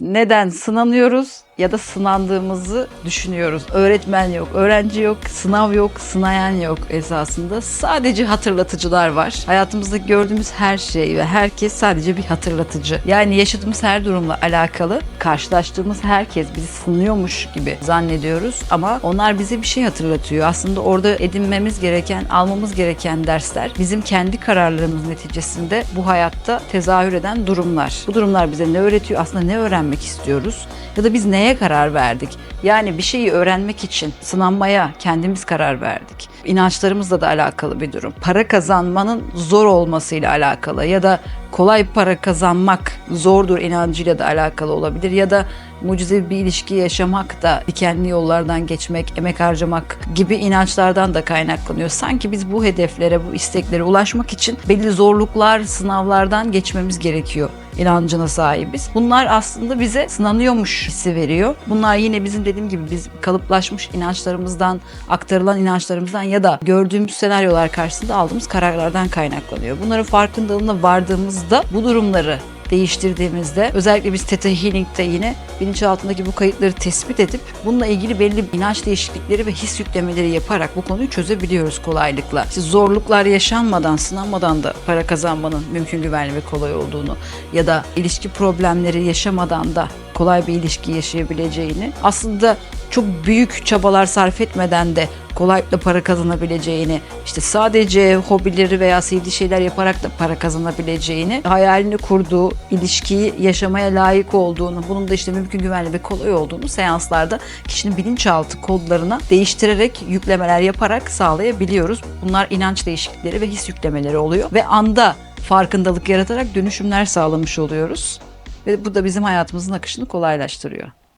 Neden sınanıyoruz ya da sınandığımızı düşünüyoruz. Öğretmen yok, öğrenci yok, sınav yok, sınayan yok esasında. Sadece hatırlatıcılar var. Hayatımızda gördüğümüz her şey ve herkes sadece bir hatırlatıcı. Yani yaşadığımız her durumla alakalı karşılaştığımız herkes bizi sınıyormuş gibi zannediyoruz ama onlar bize bir şey hatırlatıyor. Aslında orada edinmemiz gereken, almamız gereken dersler bizim kendi kararlarımız neticesinde bu hayatta tezahür eden durumlar. Bu durumlar bize ne öğretiyor? Aslında ne öğrenmek istiyoruz? Ya da biz neye karar verdik? Yani bir şeyi öğrenmek için sınanmaya kendimiz karar verdik. İnançlarımızla da alakalı bir durum. Para kazanmanın zor olmasıyla alakalı ya da kolay para kazanmak zordur inancıyla da alakalı olabilir ya da mucizevi bir ilişki yaşamak da dikenli yollardan geçmek, emek harcamak gibi inançlardan da kaynaklanıyor. Sanki biz bu hedeflere, bu isteklere ulaşmak için belli zorluklar, sınavlardan geçmemiz gerekiyor inancına sahibiz. Bunlar aslında bize sınanıyormuş hissi veriyor. Bunlar yine bizim dediğim gibi biz kalıplaşmış inançlarımızdan, aktarılan inançlarımızdan ya da gördüğümüz senaryolar karşısında aldığımız kararlardan kaynaklanıyor. Bunların farkındalığına vardığımızda bu durumları değiştirdiğimizde özellikle biz Theta Healing'de yine bilinçaltındaki bu kayıtları tespit edip bununla ilgili belli inanç değişiklikleri ve his yüklemeleri yaparak bu konuyu çözebiliyoruz kolaylıkla. İşte zorluklar yaşanmadan, sınanmadan da para kazanmanın mümkün, güvenli ve kolay olduğunu ya da ilişki problemleri yaşamadan da kolay bir ilişki yaşayabileceğini aslında çok büyük çabalar sarf etmeden de kolaylıkla para kazanabileceğini, işte sadece hobileri veya sevdiği şeyler yaparak da para kazanabileceğini, hayalini kurduğu ilişkiyi yaşamaya layık olduğunu, bunun da işte mümkün güvenli ve kolay olduğunu seanslarda kişinin bilinçaltı kodlarına değiştirerek yüklemeler yaparak sağlayabiliyoruz. Bunlar inanç değişiklikleri ve his yüklemeleri oluyor ve anda farkındalık yaratarak dönüşümler sağlamış oluyoruz. Ve bu da bizim hayatımızın akışını kolaylaştırıyor.